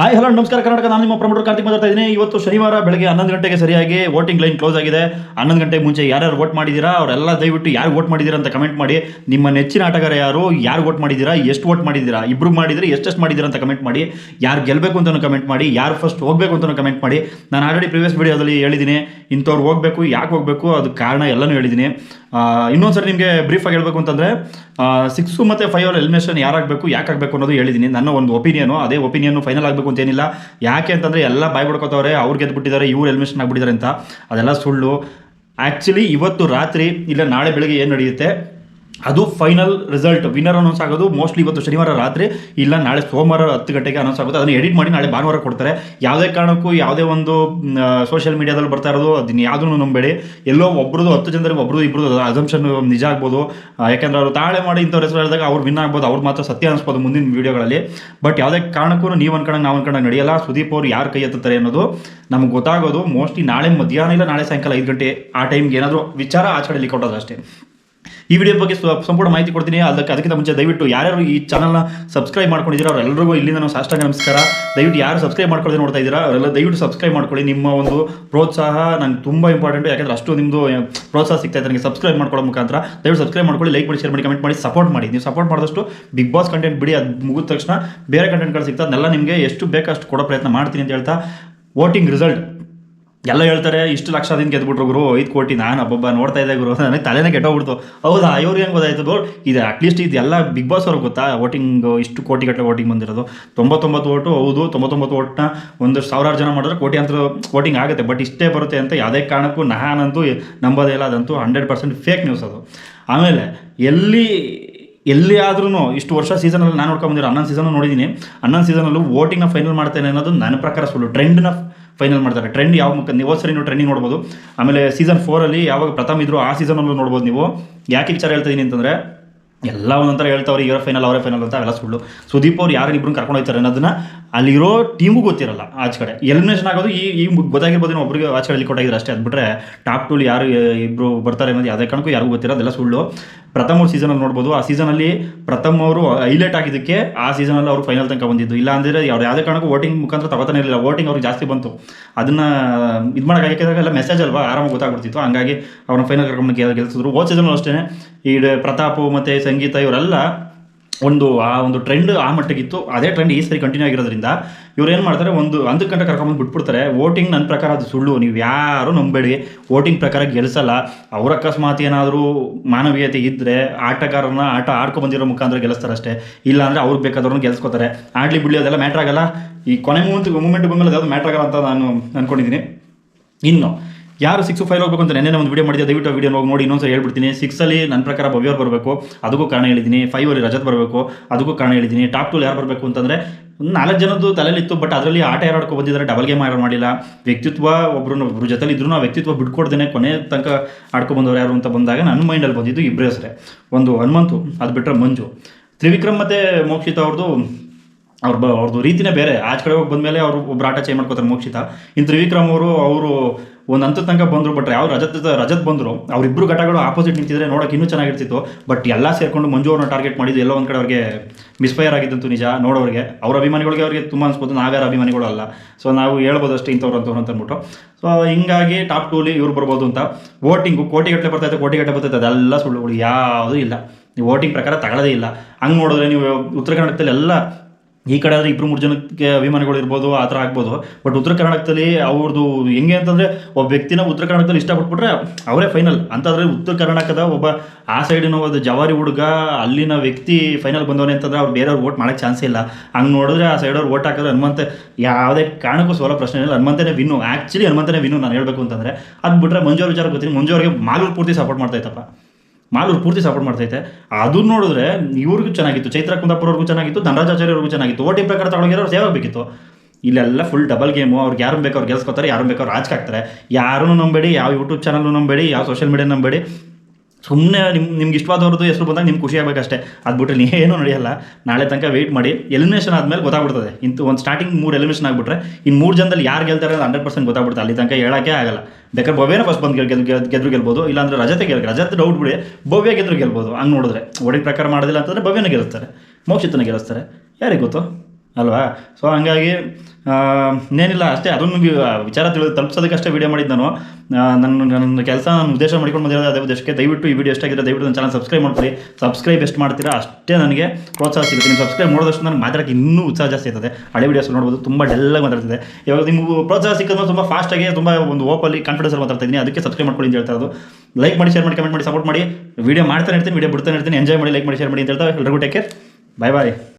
Hi hello ನಮಸ್ಕಾರ, ಕರ್ನಾಟಕ. ನಾನು ನಿಮ್ಮ ಪ್ರಮೋಟರ್ ಕಾರ್ತಿಕ್ ಮಾತಾಡ್ತಾ ಇದ್ದೀನಿ. ಇವತ್ತು ಶನಿವಾರ ಬೆಳಗ್ಗೆ ಹನ್ನೊಂದು ಗಂಟೆಗೆ ಸರಿಯಾಗಿ ವೋಟಿಂಗ್ ಲೈನ್ ಕ್ಲೋಸ್ ಆಗಿದೆ. ಹನ್ನೊಂದು ಗಂಟೆಗೆ ಮುಂಚೆ ಯಾರ್ಯಾರು ವೋಟ್ ಮಾಡಿದ್ದೀರಾ? ಅವರೆಲ್ಲ ದಯವಿಟ್ಟು ಯಾರು ವೋಟ್ ಮಾಡಿದ್ದೀರಾ ಅಂತ ಕಮೆಂಟ್ ಮಾಡಿ. ನಿಮ್ಮ ನೆಚ್ಚಿನ ಆಟಗಾರ ಯಾರು? ಯಾರು ವೋಟ್ ಮಾಡಿದ್ದೀರಾ? ಎಷ್ಟು ವೋಟ್ ಮಾಡಿದ್ದೀರಾ? ಇಬ್ರು ಮಾಡಿದರೆ ಎಷ್ಟೆಷ್ಟು ಮಾಡಿದ್ದೀರಾ ಅಂತ ಕಮೆಂಟ್ ಮಾಡಿ. ಯಾರು ಗೆಲ್ಲಬೇಕು ಅಂತ ಕಮೆಂಟ್ ಮಾಡಿ. ಯಾರು ಫಸ್ಟ್ ಹೋಗಬೇಕು ಅಂತ ಕಮೆಂಟ್ ಮಾಡಿ. ನಾನು ಆಲ್ರೆಡಿ ಪ್ರಿವಿಯಸ್ ವಿಡಿಯೋದಲ್ಲಿ ಹೇಳಿದ್ದೀನಿ. ಇಂಥವ್ರು ಹೋಗಬೇಕು, ಯಾಕೆ ಹೋಗಬೇಕು? ಅದು ಕಾರಣ ಎಲ್ಲನೂ ಹೇಳಿದ್ದೀನಿ. ಇನ್ನೊಂದ್ಸರಿ ನಿಮಗೆ ಬ್ರೀಫಾಗಿ ಹೇಳಬೇಕು ಅಂತಂದರೆ ಸಿಕ್ಸು ಮತ್ತು ಫೈವ್ ಎಲಿಮಿನೇಷನ್ ಯಾರಾಗಬೇಕು ಯಾಕೆ ಆಗಬೇಕು ಅನ್ನೋದು ಹೇಳಿದ್ದೀನಿ. ನನ್ನ ಒಂದು ಒಪಿನಿಯನು ಅದೇ ಒಪಿನಿಯನ್ನು ಫೈನಲ್ ಆಗಬೇಕು ಅಂತ ಏನಿಲ್ಲ ಯಾಕೆ ಅಂತಂದರೆ ಎಲ್ಲ ಬಾಯ್ ಬಿಡ್ಕೋತವ್ರೆ ಅವ್ರು ಗೆದ್ಬಿಟ್ಟಿದ್ದಾರೆ, ಇವ್ರು ಎಲಿಮಿನೇಷನ್ ಆಗಿಬಿಟ್ಟಿದ್ದಾರೆ ಅಂತ. ಅದೆಲ್ಲ ಸುಳ್ಳು. ಆ್ಯಕ್ಚುಲಿ ಇವತ್ತು ರಾತ್ರಿ, ಇಲ್ಲ ನಾಳೆ ಬೆಳಗ್ಗೆ ಏನು ನಡೆಯುತ್ತೆ? ಅದು ಫೈನಲ್ ರಿಸಲ್ಟ್ ವಿನ್ನರ್ ಅನೌನ್ಸ್ ಆಗೋದು ಮೋಸ್ಟ್ಲಿ ಇವತ್ತು ಶನಿವಾರ ರಾತ್ರಿ, ಇಲ್ಲ ನಾಳೆ ಸೋಮವಾರ ಹತ್ತು ಗಂಟೆಗೆ ಅನೌನ್ಸ್ ಆಗುತ್ತೆ. ಅದನ್ನು ಎಡಿಟ್ ಮಾಡಿ ನಾಳೆ ಭಾನುವಾರ ಕೊಡ್ತಾರೆ. ಯಾವುದೇ ಕಾರಣಕ್ಕೂ ಯಾವುದೇ ಒಂದು ಸೋಷಿಯಲ್ ಮೀಡಿಯಾದಲ್ಲಿ ಬರ್ತಾ ಇರೋದು ಅದನ್ನ ಯಾವುದನ್ನು ನಂಬೇಡಿ. ಎಲ್ಲೋ ಒಬ್ರದ್ದು ಹತ್ತು ಜನರಿಗೆ ಒಬ್ರದ್ದು ಇಬ್ರದ್ದು ಅಸಂಪ್ಷನ್ ನಿಜ ಆಗ್ಬೋದು. ಯಾಕೆಂದ್ರೆ ಅವರು ತಾಳೆ ಮಾಡಿ ಇಂಥವ್ರ ಹೆಸರು ಹೇಳಿದಾಗ ಅವ್ರು ವಿನ್ ಆಗ್ಬೋದು, ಅವ್ರು ಮಾತ್ರ ಸತ್ಯ ಅನಿಸ್ಬೋದು ಮುಂದಿನ ವೀಡಿಯೋಗಳಲ್ಲಿ ಬಟ್ ಯಾವುದೇ ಕಾರಣಕ್ಕೂ ನೀವು ಅನ್ಕೊಂಡಂಗೆ, ನಾವು ಅನ್ಕೊಂಡಂಗೆ ನಡೆಯಲ್ಲ. ಸುದೀಪ್ ಅವರು ಯಾರು ಕೈ ಎತ್ತಾರೆ ಅನ್ನೋದು ನಮ್ಗೆ ಗೊತ್ತಾಗೋದು. ಮೋಸ್ಟ್ಲಿ ನಾಳೆ ಮಧ್ಯಾಹ್ನ ಇಲ್ಲ, ನಾಳೆ ಸಾಯಂಕಾಲ ಐದು ಗಂಟೆ ಆ ಟೈಮ್ಗೆ ಏನಾದರೂ ವಿಚಾರ ಆಚರಣೆಯಲ್ಲಿ ಕೊಡೋದು ಅಷ್ಟೇ ಈ ವಿಡಿಯೋ ಬಗ್ಗೆ ಸಂಪೂರ್ಣ ಮಾಹಿತಿ ಕೊಡ್ತೀನಿ. ಅದಕ್ಕೆ ಅದಕ್ಕಿಂತ ಮುಂಚೆ ದಯವಿಟ್ಟು ಯಾರ್ಯಾರು ಈ ಚಾನಲ್ನ ಸಬ್ಸ್ಕ್ರೈಬ್ ಮಾಡ್ಕೊಂಡಿದ್ದೀರಾ ಅವರೆಲ್ಲರಿಗೂ ಇಲ್ಲಿಂದ ನಾವು ಸಾಷ್ಟಾಂಗ ನಮಸ್ಕಾರ. ದಯವಿಟ್ಟು ಯಾರು ಸಬ್ಸ್ಕ್ರೈಬ್ ಮಾಡ್ಕೊಳ್ಳಿ ನೋಡ್ತಾ ಇದ್ದೀರಾ ಅವರೆಲ್ಲ ದಯವಿಟ್ಟು ಸಬ್ಸ್ಕ್ರೈಬ್ ಮಾಡ್ಕೊಳ್ಳಿ. ನಿಮ್ಮ ಒಂದು ಪ್ರೋತ್ಸಾಹ ನಂಗೆ ತುಂಬ ಇಂಪಾರ್ಟೆಂಟ್ ಯಾಕಂದ್ರೆ ಅಷ್ಟು ನಿಮ್ಮದು ಪ್ರೋತ್ಸಾಹ ಸಿಗ್ತಾ ಇದೆ. ನನಗೆ ಸಬ್ಸ್ಕ್ರೈಬ್ ಮಾಡ್ಕೊಳ್ಳೋ ಮುಖಾಂತರ ದಯವಿಟ್ಟು ಸಬ್ಸ್ಕ್ರೈಬ್ ಮಾಡ್ಕೊಳ್ಳಿ ಲೈಕ್ ಮಾಡಿ ಶೇರ್ ಮಾಡಿ ಕಮೆಂಟ್ ಮಾಡಿ ಸಪೋರ್ಟ್ ಮಾಡಿ. ನೀವು ಸಪೋರ್ಟ್ ಮಾಡಿದಷ್ಟು ಬಿಗ್ ಬಾಸ್ ಕಂಟೆಂಟ್ ಬಿಡಿ. ಅದು ಮುಗಿದ ತಕ್ಷಣ ಬೇರೆ ಕಂಟೆಂಟ್ಗಳು ಸಿಗ್ತದೆ ಅದನ್ನೆಲ್ಲ ನಿಮಗೆ ಎಷ್ಟು ಬೇಕಷ್ಟು ಕೊಡೋ ಪ್ರಯತ್ನ ಮಾಡ್ತೀನಿ ಅಂತ ಹೇಳ್ತಾ. ವೋಟಿಂಗ್ ರಿಸಲ್ಟ್ ಎಲ್ಲ ಹೇಳ್ತಾರೆ, ಇಷ್ಟು ಲಕ್ಷದಿಂದ ಗೆದ್ಬಿಟ್ರು ಗುರು, ಐದು ಕೋಟಿ ನಾನು ಅಬ್ಬಬ್ಬ ನೋಡ್ತಾ ಇದ್ದೆ ಗುರು, ನನಗೆ ತಲೆನೇ ಕೆಟ್ಟೋಗ್ಬಿಡ್ತು. ಹೌದಾ ಇವ್ರಿಗೆ ಹೆಂಗೆ ಗೊತ್ತಾಯ್ತು ಗುರು? ಇದು ಅಟ್ಲೀಸ್ಟ್ ಇದೆಲ್ಲ ಬಿಗ್ ಬಾಸ್ ಅವ್ರಿಗೆ ಗೊತ್ತಾ? ವೋಟಿಂಗ್ ಇಷ್ಟು ಕೋಟಿ ಗಟ್ಟಲೆ ವೋಟಿಂಗ್ ಬಂದಿರೋದು. ತೊಂಬತ್ತೊಂಬತ್ತು ಓಟು ಹೌದು, ತೊಂಬತ್ತೊಂಬತ್ತು ಓಟ್ನ ಒಂದು ಸಾವಿರಾರು ಜನ ಮಾಡಿದ್ರೆ ಕೋಟಿ ಅಂತ ವೋಟಿಂಗ್ ಆಗುತ್ತೆ. ಬಟ್ ಇಷ್ಟೇ ಬರುತ್ತೆ ಅಂತ ಯಾವುದೇ ಕಾರಣಕ್ಕೂ ನಾನಂತೂ ನಂಬೋದೇ ಇಲ್ಲ, ಅದಂತೂ ಹಂಡ್ರೆಡ್ ಪರ್ಸೆಂಟ್ ಫೇಕ್ ನ್ಯೂಸ್ ಅದು. ಆಮೇಲೆ ಎಲ್ಲಿ ಎಲ್ಲಿ ಆದ್ರೂ ಇಷ್ಟು ವರ್ಷ ಸೀಸನಲ್ಲಿ ನಾನು ನೋಡ್ಕೊಂಡ್ ಬಂದಿರೋ ಹನ್ನೊಂದು ಸೀಸನ್ ನೋಡಿದ್ದೀನಿ ಹನ್ನೊಂದು ಸೀಸನಲ್ಲೂ ವೋಟಿಂಗ್ನ ಫೈನಲ್ ಮಾಡ್ತೇನೆ ಅನ್ನೋದು ನನ್ನ ಪ್ರಕಾರ ಸುಳ್ಳು ಟ್ರೆಂಡ್ನ ಫೈನಲ್ ಮಾಡ್ತಾರೆ. ಟ್ರೆಂಡ್ ಯಾವ ಮುಖ ನೀವು ಸರಿ ನೀವು ಟ್ರೆಂಡಿಂಗ್ ನೋಡ್ಬೋದು. ಆಮೇಲೆ ಸೀಸನ್ ಫೋರಲ್ಲಿ ಯಾವಾಗ ಪ್ರಥಮ ಇದ್ರು ಆ ಸೀಸನಲ್ಲೂ ನೋಡ್ಬೋದು ನೀವು. ಯಾಕೆ ವಿಚಾರ ಹೇಳ್ತಾ ಇದೀನಿ ಅಂತಂದರೆ, ಎಲ್ಲ ಒಂದೊಂಥರ ಹೇಳ್ತಾವ್ರೆ, ಇವರ ಫೈನಲ್ ಅವರೇ ಫೈನಲ್ ಅಂತ ಅವೆಲ್ಲ ಸುಳ್ಳು. ಸುದೀಪ್ ಅವ್ರು ಯಾರು ಇಬ್ಬರು ಕರ್ಕೊಂಡು ಹೋಗ್ತಾರೆ ಅನ್ನೋದನ್ನ ಅಲ್ಲಿರೋ ಟೀಮು ಗೊತ್ತಿರಲ್ಲ ಆಚೆ ಕಡೆ. ಎಲಿಮಿನೇಷನ್ ಆಗೋದು ಈ ಈ ಗೊತ್ತಾಗಿರ್ಬೋದು ಒಬ್ಬರಿಗೆ ಆಚೆ ಕಡೆ ಕೊಟ್ಟಾಗಿದ್ರೆ ಅಷ್ಟೇ ಅದ್ಬಿಟ್ರೆ ಟಾಪ್ ಟೂಲ್ ಯಾರು ಇಬ್ಬರು ಬರ್ತಾರೆ ಅನ್ನೋದು ಯಾವುದೇ ಕಾರಣಕ್ಕೂ ಯಾರಿಗೂ ಗೊತ್ತಿರೋದೆಲ್ಲ ಸುಳ್ಳು. ಪ್ರಥಮ ಅವ್ರ ಸೀಸನಲ್ಲಿ ನೋಡ್ಬೋದು. ಆ ಸೀಸನಲ್ಲಿ ಪ್ರಥಮ ಅವರು ಹೈಲೈಟ್ ಆಗಿದ್ದಕ್ಕೆ ಆ ಸೀಸನಲ್ಲಿ ಅವರು ಫೈನಲ್ ತನಕ ಬಂದಿದ್ದು. ಇಲ್ಲ ಅಂದರೆ ಅವ್ರು ಯಾವುದೇ ಕಾರಣಕ್ಕೂ ವೋಟಿಂಗ್ ಮುಖಾಂತರ ತಗೋತಾನೆ ಇರಲಿಲ್ಲ. ವೋಟಿಂಗ್ ಅವ್ರಿಗೆ ಜಾಸ್ತಿ ಬಂತು. ಅದನ್ನ ಇದು ಮಾಡೋಕ್ಕಾಗಿದ್ದಾಗ ಎಲ್ಲ ಮೆಸೇಜ್ ಅಲ್ವಾ? ಆರಾಮಾಗಿ ಗೊತ್ತಾಗ್ಬಿಡ್ತಿತ್ತು. ಹಂಗಾಗಿ ಅವ್ರನ್ನ ಫೈನಲ್ ಕರ್ಕೊಂಡು ಗೆಲ್ ಗೆಲ್ಸಿದ್ರು. ಹೋದ ಸೀಸನ್ ಅಷ್ಟೇ ಈ ಪ್ರತಾಪ್ ಮತ್ತು ಸಂಗೀತ ಇವರೆಲ್ಲ ಒಂದು, ಆ ಒಂದು ಟ್ರೆಂಡ್ ಆ ಮಟ್ಟಿಗಿತ್ತು ಅದೇ ಟ್ರೆಂಡ್ ಈ ಸರಿ ಕಂಟಿನ್ಯೂ ಆಗಿರೋದ್ರಿಂದ ಇವ್ರು ಏನು ಮಾಡ್ತಾರೆ, ಒಂದು ಅಂದ ಗಂಟೆ ಕರ್ಕೊಂಬಂದು ಬಿಟ್ಬಿಡ್ತಾರೆ. ವೋಟಿಂಗ್ ನನ್ನ ಪ್ರಕಾರ ಅದು ಸುಳ್ಳು. ನೀವು ಯಾರು ನಂಬೇಡಿ ವೋಟಿಂಗ್ ಪ್ರಕಾರ ಗೆಲ್ಸಲ್ಲ. ಅವ್ರ ಅಕಸ್ಮಾತ್ ಏನಾದರೂ ಮಾನವೀಯತೆ ಇದ್ದರೆ ಆಟಗಾರನ ಆಟ ಆಡ್ಕೊ ಬಂದಿರೋ ಮುಖಾಂತರ ಗೆಲ್ಲಿಸ್ತಾರೆ ಅಷ್ಟೇ. ಇಲ್ಲ ಅಂದರೆ ಅವ್ರಿಗೆ ಬೇಕಾದವ್ರನ್ನ ಗೆಲ್ಸ್ಕೊತಾರೆ. ಆಡ್ಲಿ ಬಿಡ್ಲಿ ಅದೆಲ್ಲ ಮ್ಯಾಟ್ರ್ ಆಗಲ್ಲ. ಈ ಕೊನೆ ಮೂಮೆಂಟ್ ಮೂಮೆಂಟ್ ಬಂದಮೇಲೆ ಅದು ಮ್ಯಾಟ್ರ್ ಆಗಲ್ಲ ಅಂತ ನಾನು ಅನ್ಕೊಂಡಿದ್ದೀನಿ. ಇನ್ನು ಯಾರು ಸಿಕ್ಸ್ ಫೈಲ್ ಹೋಗಬೇಕು ಅಂತ ನೆನ್ನೆ ಒಂದು ವಿಡಿಯೋ ಮಾಡಿದೆ ದಯವಿಟ್ಟು ವಿಡಿಯೋ ನೋಡಿ ಇನ್ನೊಂದ್ಸಲ ಹೇಳ್ಬಿಡ್ತೀನಿ. ಸಿಕ್ಸಲ್ಲಿ ನನ್ನ ಪ್ರಕಾರ ಭವ್ಯವ್ರು ಬರಬೇಕು, ಅದಕ್ಕೂ ಕಾರಣ ಹೇಳಿದ್ದೀನಿ. ಅಲ್ಲಿ ರಜತ್ ಬರಬೇಕು, ಅದಕ್ಕೂ ಕಾರಣ ಹೇಳಿದ್ದೀನಿ. ಟಾಪ್ ಟೂಲ್ ಯಾರು ಬರಬೇಕು ಅಂತಂದರೆ, ನಾಲ್ಕು ಜನದ್ದು ತಲೆಯಲ್ಲಿತ್ತು ಬಟ್ ಅದರಲ್ಲಿ ಆಟ ಯಾರು ಆಡ್ಕೊ ಬಂದಿದ್ದಾರೆ ಡಬಲ್ ಗೇಮ್ ಯಾರು ಮಾಡಿಲ್ಲ. ವ್ಯಕ್ತಿತ್ವ ಒಬ್ಬರು ಒಬ್ಬರು ಜೊತೆಲಿ ಇದ್ರು ಆ ವ್ಯಕ್ತಿತ್ವ ಬಿಟ್ಕೊಡ್ದೇನೆ ಕೊನೆ ತನಕ ಆಡ್ಕೊಂಡು ಬಂದವರು ಯಾರು ಅಂತ ಬಂದಾಗ ನನ್ನ ಮೈಂಡಲ್ಲಿ ಬಂದಿದ್ದು ಇಬ್ಬರು ಹೆಸರೇ ಒಂದು ಹನುಮಂತು, ಅದು ಬಿಟ್ಟರೆ ಮಂಜು. ತ್ರಿವಿಕ್ರಮ್ ಮತ್ತು ಮೋಕ್ಷಿತ ಅವ್ರದ್ದು ಅವ್ರ ಬ ಅವ್ರದ್ದು ರೀತಿನೇ ಬೇರೆ. ಆಚೆ ಕಡೆ ಹೋಗಿ ಬಂದಮೇಲೆ ಅವರು ಒಬ್ಬರು ಆಟ ಚೇಂಜ್ ಮಾಡ್ಕೋತಾರೆ ಮೋಕ್ಷಿತ. ಇನ್ನು ತ್ರಿವಿಕ್ರಮ್ ಅವರು ಅವರು ಒಂದು ಹಂತದ ತನಕ ಬಂದರು ಬಟ್ ಯಾವ ರಜತ್ ರಜತ್ ಬಂದರು ಅವರಿಬ್ಬರು ಘಟಗಳು ಆಪೋಸಿಟ್ ನಿಂತಿದ್ರೆ ನೋಡೋಕೆ ಇನ್ನೂ ಚೆನ್ನಾಗಿರ್ತಿತ್ತು. ಬಟ್ ಎಲ್ಲ ಸೇರಿಕೊಂಡು ಮಂಜು ಅವ್ರನ್ನ ಟಾರ್ಗೆಟ್ ಮಾಡಿದ್ದು ಎಲ್ಲೋ ಒಂದು ಕಡೆ ಅವ್ರಿಗೆ ಮಿಸ್ಫೈರ್ ಆಗಿದ್ದಂತೂ ನಿಜ, ನೋಡೋರಿಗೆ. ಅವ್ರ ಅಭಿಮಾನಿಗಳಿಗೆ ಅವರಿಗೆ ತುಂಬ ಅನ್ಸ್ಬೋದು ನಾವ್ಯಾರ ಅಭಿಮಾನಿಗಳು ಅಲ್ಲ. ಸೊ ನಾವು ಹೇಳ್ಬೋದು ಅಷ್ಟೇ ಇಂಥವ್ರು ಅಂತವ್ರು ಅಂತ ಅಂದ್ಬಿಟ್ಟು ಸೊ ಹಿಂಗಾಗಿ ಟಾಪ್ ಟೂಲಿ ಇವ್ರು ಬರ್ಬೋದು ಅಂತ. ವೋಟಿಂಗು ಕೋಟಿಗಟ್ಟಲೆ ಬರ್ತೈತೆ ಕೋಟಿಗಟ್ಟಲೆ ಬರ್ತೈತೆ ಅದೆಲ್ಲ ಸುಳ್ಳುಗಳು, ಯಾವುದೂ ಇಲ್ಲ. ನೀವು ವೋಟಿಂಗ್ ಪ್ರಕಾರ ತಗೊಳ್ಳೋದೇ ಇಲ್ಲ. ಹಂಗೆ ನೋಡಿದ್ರೆ ನೀವು ಉತ್ತರ ಕರ್ನಾಟಕದಲ್ಲಿ ಎಲ್ಲ ಈ ಕಡೆ ಆದರೆ ಇಬ್ಬರು ಮೂರು ಜನಕ್ಕೆ ಅಭಿಮಾನಿಗಳು ಇರ್ಬೋದು, ಆ ಥರ ಆಗ್ಬೋದು. ಬಟ್ ಉತ್ತರ ಕರ್ನಾಟಕದಲ್ಲಿ ಅವ್ರದ್ದು ಹೆಂಗೆ ಅಂತಂದರೆ, ಒಬ್ಬ ವ್ಯಕ್ತಿನ ಉತ್ತರ ಕರ್ನಾಟಕದಲ್ಲಿ ಇಷ್ಟಪಟ್ಬಿಟ್ರೆ ಅವರೇ ಫೈನಲ್ ಅಂತಂದರೆ ಉತ್ತರ ಕರ್ನಾಟಕದ ಒಬ್ಬ ಆ ಸೈಡಿನ ಒಂದು ಜವಾರಿ ಹುಡುಗ, ಅಲ್ಲಿನ ವ್ಯಕ್ತಿ ಫೈನಲ್ ಬಂದವನೇ ಅಂತಂದ್ರೆ ಅವ್ರು ಬೇರೆಯವ್ರು ವೋಟ್ ಮಾಡೋಕ್ಕೆ ಚಾನ್ಸ್ ಇಲ್ಲ. ಹಂಗೆ ನೋಡಿದ್ರೆ ಆ ಸೈಡವ್ರು ವೋಟ್ ಹಾಕಿದ್ರೆ ಹನುಮಂತ, ಯಾವುದೇ ಕಾರಣಕ್ಕೂ ಸೋಲೋ ಪ್ರಶ್ನೆ ಇಲ್ಲ. ಹನುಮಂತನೇ ವಿನ್ನು ಆ್ಯಕ್ಚುಲಿ ಹನುಮಂತನೇ ವಿನ್ನು ನಾನು ಹೇಳಬೇಕು ಅಂತಂದರೆ. ಅದು ಬಿಟ್ಟರೆ ಮಂಜು ವಿಚಾರ ಗೊತ್ತೀನಿ ಮಂಜು ಅವರಿಗೆ ಪೂರ್ತಿ ಸಪೋರ್ಟ್ ಮಾಡ್ತಾ ಇತ್ತಪ್ಪ. ಮಾಲೂರು ಪೂರ್ತಿ ಸಪೋರ್ಟ್ ಮಾಡ್ತೈತೆ ಅದು ನೋಡಿದ್ರೆ ಇವ್ರಿಗೂ ಚೆನ್ನಾಗಿತ್ತು, ಚೈತ್ರ ಕುಂದಾಪುರ ಅವ್ರಿಗೂ ಚೆನ್ನಾಗಿತ್ತು ಧನರಾಜಾಚಾರ್ಯ ಆಚಾರ್ಯವ್ರಿಗೂ ಚೆನ್ನಾಗಿತ್ತು. ಓಟಿ ಪ್ರಕಾರ ತಗೊಂಡಿರೋ ಸೇವೆ ಬೇಕಿತ್ತು ಇಲ್ಲೆಲ್ಲ ಫುಲ್ ಡಬಲ್ ಗೇಮು ಅವ್ರಿಗೆ ಯಾರು ಬೇಕು ಅವ್ರು ಗೆಲ್ಸ್ಕೊತಾರೆ ಯಾರು ಬೇಕು ಅವ್ರು ಆಚೆ ಹಾಕ್ತಾರೆ ಯಾರೂ ನಂಬೇಡಿ, ಯಾವ ಯೂಟ್ಯೂಬ್ ಚಾನಲ್ನು ನಂಬೇಡಿ, ಯಾವ ಸೋಷಿಯಲ್ ಮೀಡಿಯಾ ನಂಬೇಡಿ. ಸುಮ್ಮನೆ ನಿಮ್ಮ ನಿಮ್ಗೆ ಇಷ್ಟವಾದವ್ರದ್ದು ಹೆಸರು ಬಂದಾಗ ನಿಮ್ಗೆ ಖುಷಿ ಆಗಬೇಕಷ್ಟೇ ಅದು ಬಿಟ್ಟರೆ ಏನೂ ನಡೆಯಲ್ಲ. ನಾಳೆ ತನಕ ವೆಯ್ಟ್ ಮಾಡಿ ಎಲಿಮಿನೇಷನ್ ಆದಮೇಲೆ ಗೊತ್ತಾಗ್ಬಿಡ್ತದೆ. ಇಂತ ಒಂದು ಸ್ಟಾರ್ಟಿಂಗ್ ಮೂರು ಎಲಿಮಿನೇಷನ್ ಆಗಿಬಿಟ್ರೆ ಇನ್ನು ಮೂರು ಜನದಲ್ಲಿ ಯಾರು ಗೆಲ್ತಾರೆ ಅಂದ್ರೆ ಹಂಡ್ರೆಡ್ ಪರ್ಸೆಂಟ್ ಗೊತ್ತಾಗ್ಬಿಡುತ್ತೆ. ಅಲ್ಲಿ ತನಕ ಹೇಳೋಕ್ಕೆ ಆಗಲ್ಲ. ಬೇಕಾದ್ರೆ ಭವ್ಯನ ಫಸ್ಟ್ ಬಂದು ಗೆಲ್ ಗೆದ್ರು ಗೆಲ್ಬೋದು, ಇಲ್ಲಾಂದ್ರೆ ರಜತೆ ಗೆಲ್, ರಜತ್ ಡೌಟ್ ಬಿಡಿ, ಭವ್ಯ ಗೆದ್ರು ಗೆಲ್ಬೋದು. ಹಂಗೆ ನೋಡಿದ್ರೆ ಒಡೆ ಪ್ರಕಾರ ಮಾಡೋದಿಲ್ಲ ಅಂತಂದರೆ ಭವ್ಯನ ಗೆಲ್ಲಿಸ್ತಾರೆ ಮೋಕ್ಷಿತನ ಗೆಲ್ಲಿಸ್ತಾರೆ ಯಾರಿಗೆ ಗೊತ್ತು? ಅಲ್ವಾ? ಸೊ ಹಂಗಾಗಿ ಇನ್ನೇನಿಲ್ಲ, ಅಷ್ಟೇ ಅದನ್ನು ವಿಚಾರ ತಿಳಿದು ತಲುಪಿಸೋದಕ್ಕಷ್ಟೇ ವಿಡಿಯೋ ಮಾಡಿದ್ದು ನಾನು. ನನ್ನ ನನ್ನ ಕೆಲಸ ನಾನು ಉದ್ದೇಶ ಮಾಡ್ಕೊಂಡು ಬಂದಿರೋದು ಅದೇ ಉದ್ದೇಶಕ್ಕೆ, ದಯವಿಟ್ಟು ಈ ವಿಡಿಯೋ ಎಷ್ಟಾಗಿದೆ ದಯವಿಟ್ಟು ನನ್ನ ಚಾನಲ್ ಸಬ್ಸ್ಕ್ರೈಬ್ ಮಾಡ್ಕೊಳ್ಳಿ. ಸಬ್ಸ್ಕ್ರೈಬ್ ಎಷ್ಟು ಮಾಡ್ತೀರಾ ಅಷ್ಟೇ ನನಗೆ ಪ್ರೋತ್ಸಾಹ ಸಿಗುತ್ತೆ. ನೀವು ಸಬ್ಸ್ಕ್ರೈಬ್ ಮಾಡೋದಷ್ಟು ನನಗೆ ಮಾತಾಡೋಕ್ಕೆ ಇನ್ನೂ ಉತ್ಸಾಹ ಜಾಸ್ತಿ ಇರ್ತದೆ ಹಳೆ ವೀಡಿಯೋಸ್ ನೋಡ್ಬೋದು, ತುಂಬ ಡೆಲ್ಲಾಗಿ ಮಾತಾಡ್ತಿದೆ. ಇವಾಗ ನಿಮ್ಗೆ ಪ್ರೋತ್ಸಾಹ ಸಿಕ್ಕಿದ್ರೆ ತುಂಬ ಫಾಸ್ಟಾಗಿ ತುಂಬ ಒಂದು ಓಪಲ್ಲಿ ಕಾನ್ಫಿಡೆನ್ಸ್ ಮಾತಾಡ್ತಾ ಇದ್ದೀನಿ. ಅದಕ್ಕೆ ಸಬ್ಸ್ಕ್ರೈಬ್ ಮಾಡ್ಕೊಳ್ಳಿ ಅಂತ ಹೇಳ್ತಾ ಲೈಕ್ ಮಾಡಿ ಶೇರ್ ಮಾಡಿ ಕಮೆಂಟ್ ಮಾಡಿ ಸಪೋರ್ಟ್ ಮಾಡಿ. ವಿಡಿಯೋ ಮಾಡ್ತಾನೆ ಇರ್ತೀನಿ ವಿಡಿಯೋ ಬಿಡ್ತಾನೆ ಇರ್ತೀನಿ. ಎಂಜಾಯ್ ಮಾಡಿ ಲೈಕ್ ಮಾಡಿ ಶೇರ್ ಮಾಡಿ ಅಂತ ಹೇಳ್ತಾ ಎಲ್ರಿಗೂ ಟೇಕ್ ಕೇರ್ ಬಾಯ್ ಬಾಯ್